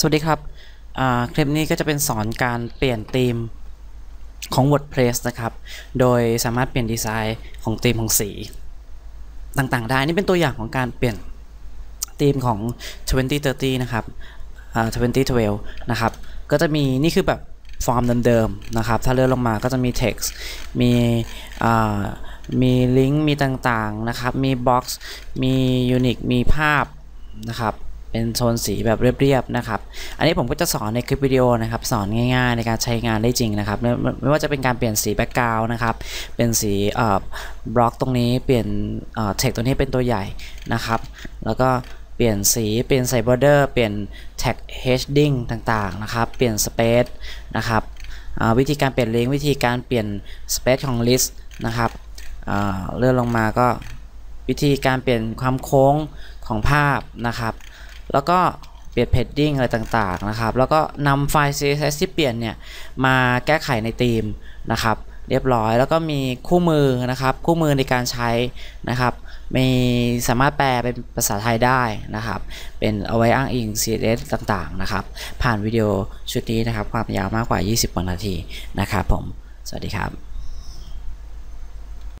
สวัสดีครับ คลิปนี้ก็จะเป็นสอนการเปลี่ยนธีมของ WordPress นะครับ โดยสามารถเปลี่ยนดีไซน์ของธีมของสี ต่างๆ ได้ นี่เป็นตัวอย่างของการเปลี่ยนธีมของ 2030 นะครับ2012 นะครับ ก็จะมีนี่คือแบบฟอร์มเดิมๆ นะครับ ถ้าเลื่อนลงมาก็จะมี text มีมีลิงก์ มีต่างๆ นะครับ มี box มี unique มีภาพนะครับ เป็นโซนสีแบบเรียบๆนะครับ อันนี้ผมก็จะสอนในคลิปวิดีโอนะครับ สอนง่ายๆในการใช้งานได้จริงนะครับ ไม่ไม่ว่าจะเป็นการเปลี่ยนสีแบ็กกราวน์นะครับ เป็นสีบล็อกตรงนี้ เปลี่ยนเอ่อเทคตัวนี้เป็นตัวใหญ่นะครับ แล้วก็เปลี่ยนสีเปลี่ยนใส่บอร์เดอร์ เปลี่ยนแท็กเฮดดิ้งต่างๆนะครับ เปลี่ยนสเปซนะครับวิธีการเปลี่ยนลิงก์วิธีการเปลี่ยนสเปซของลิสต์นะครับเลื่อนลงมาก็วิธีการเปลี่ยนความโค้งของภาพนะครับ แล้วก็เปลี่ยนเพดดิ้งอะไรต่างๆนะครับ แล้วก็นำไฟล์ CSS ที่เปลี่ยนเนี่ยมาแก้ไขในธีมนะครับเรียบร้อยแล้วก็มีคู่มือนะครับ คู่มือในการใช้นะครับ มีสามารถแปลเป็นภาษาไทยได้นะครับ เป็นเอาไว้อ้างอิง CSS ต่างๆนะครับ ผ่านวิดีโอชุดนี้นะครับ ความยาวมากกว่า 20 นาทีนะครับผม สวัสดีครับ